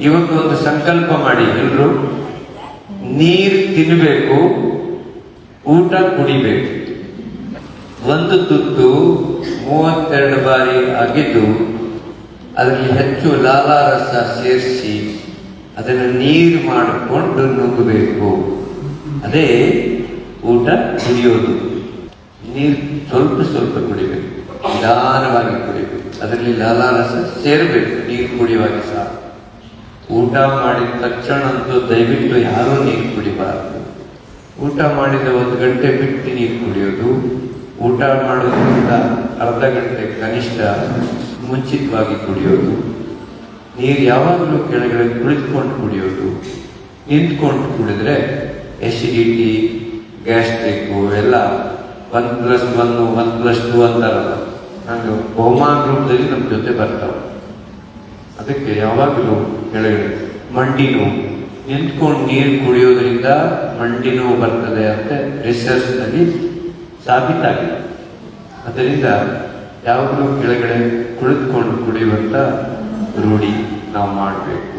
ಇವತ್ತು ಒಂದು ಸಂಕಲ್ಪ ಮಾಡಿ ಎಲ್ಲರೂ ನೀರು ತಿನ್ನಬೇಕು ಊಟ ಕುಡಿಬೇಕು. ಒಂದು ತುತ್ತು ಮೂವತ್ತೆರಡು ಬಾರಿ ಅಗೆದು, ಅದರಲ್ಲಿ ಹೆಚ್ಚು ಲಾಲಾರಸ ಸೇರಿಸಿ, ಅದನ್ನು ನೀರು ಮಾಡಿಕೊಂಡು ನುಗ್ಗಬೇಕು. ಅದೇ ಊಟ ಕುಡಿಯೋದು. ನೀರು ಸ್ವಲ್ಪ ಸ್ವಲ್ಪ ಕುಡಿಬೇಕು. ನಿಧಾನವಾಗಿ ಕುಡಿಬೇಕು. ಅದರಲ್ಲಿ ಲಾಲಾರಸ ಸೇರಬೇಕು. ನೀರು ಕುಡಿಯುವಾಗ ಸಹ. ಊಟ ಮಾಡಿದ ತಕ್ಷಣ ಅಂತೂ ದಯವಿಟ್ಟು ಯಾರೂ ನೀರು ಕುಡಿಬಾರದು. ಊಟ ಮಾಡಿದ ಒಂದು ಗಂಟೆ ಬಿಟ್ಟು ನೀರು ಕುಡಿಯೋದು, ಊಟ ಮಾಡೋದ್ರಿಂದ ಅರ್ಧ ಗಂಟೆ ಕನಿಷ್ಠ ಮುಂಚಿತವಾಗಿ ಕುಡಿಯೋದು, ನೀರು ಯಾವಾಗಲೂ ಕೆಳಗಡೆ ಕುಳಿತುಕೊಂಡು ಕುಡಿಯೋದು, ನಿಂತ್ಕೊಂಡು ಕುಡಿದ್ರೆ ಎಸಿಡಿಟಿ ಗ್ಯಾಸ್ಟ್ರಿಕ್ಕು ಎಲ್ಲ one plus one one plus two ಅಂತಾರಲ್ಲ ನಾನು ಬಹುಮಾನ ರೂಪದಲ್ಲಿ ನಮ್ಮ ಜೊತೆ ಬರ್ತಾವೆ ಅದಕ್ಕೆ ಯಾವಾಗಲೂ ಹೇಳಿದ್ರೆ ಮಂಡಿ ನೋವು ನಿಂತ್ಕೊಂಡು ನೀರು ಕುಡಿಯೋದ್ರಿಂದ ಮಂಡಿ ಬರ್ತದೆ ಅಂತ ರಿಸರ್ಚ್ನಲ್ಲಿ ಸಾಬೀತಾಗಿದೆ. ಅದರಿಂದ ಯಾವಾಗಲೂ ಕೆಳಗಡೆ ಕುಳಿತುಕೊಂಡು ಕುಡಿಯುವಂತ ರೂಢಿ ನಾವು ಮಾಡಬೇಕು.